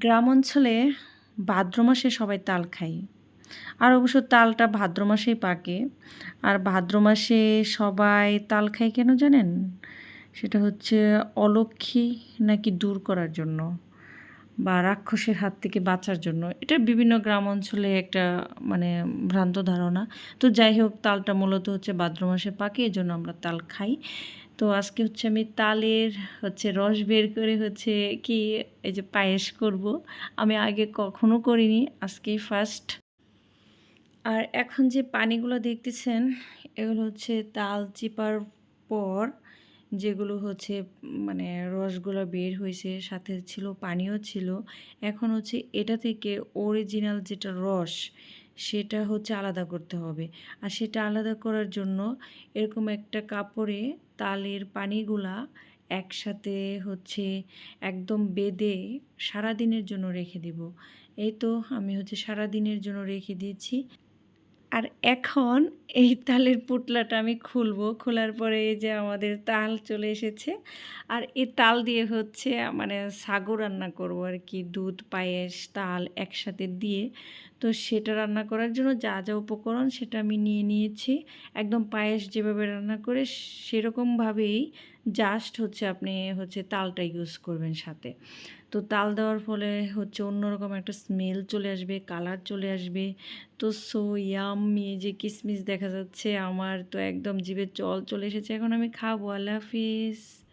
গ্রাম অঞ্চলে ভাদ্র মাসে সবাই তাল খায়। আর অবশ্য তালটা ভাদ্র মাসেই পাকে। আর ভাদ্র মাসে সবাই তাল খায় কেন জানেন? সেটা হচ্ছে অলক্ষী নাকি দূর করার জন্য বা রাক্ষসের হাত থেকে বাঁচার জন্য। এটা বিভিন্ন গ্রাম অঞ্চলে একটা মানে ভ্রান্ত ধারণা। তো যাই হোক, তালটা মূলত হচ্ছে ভাদ্র মাসে পাকে এই জন্য আমরা তাল খাই। তো আজকে হচ্ছে আমি তালের হচ্ছে রস বের করে হচ্ছে কি এই যে পায়েস করব। আমি আগে কখনো করিনি, আজকেই ফার্স্ট আর এখন যে পানিগুলো দেখতেছেন, এগুলো হচ্ছে তাল চিপার পর যেগুলো হচ্ছে মানে রসগুলো বের হয়েছে, সাথে ছিল পানিও ছিল। এখন হচ্ছে এটা থেকে অরিজিনাল যেটা রস সেটা হচ্ছে আলাদা করতে হবে। আর সেটা আলাদা করার জন্য এরকম একটা কাপড়ে তালের পানিগুলা একসাথে হচ্ছে একদম বেঁধে সারাদিনের জন্য রেখে দিব। এই তো আমি হচ্ছে সারাদিনের জন্য রেখে দিয়েছি। আর এখন এই তালের পুটলাটা আমি খুলবো। খোলার পরে এই যে আমাদের তাল চলে এসেছে। আর এই তাল দিয়ে হচ্ছে মানে সাগু রান্না করব আর কি। দুধ, পায়েস, তাল একসাথে দিয়ে। তো সেটা রান্না করার জন্য যা যা উপকরণ সেটা আমি নিয়ে নিয়েছি। একদম পায়েস যেভাবে রান্না করে সেরকমভাবেই জাস্ট হচ্ছে আপনি হচ্ছে তালটা ইউজ করবেন সাথে। তো তাল দেওয়ার ফলে হচ্ছে অন্যরকম একটা স্মেল চলে আসবে কালার চলে আসবে। তো সো ইয়াম্মি যে কিসমিস দেখা যাচ্ছে, আমার তো একদম জিভে জল চলে এসেছে, এখন আমি খাব, আল্লাহ হাফিজ।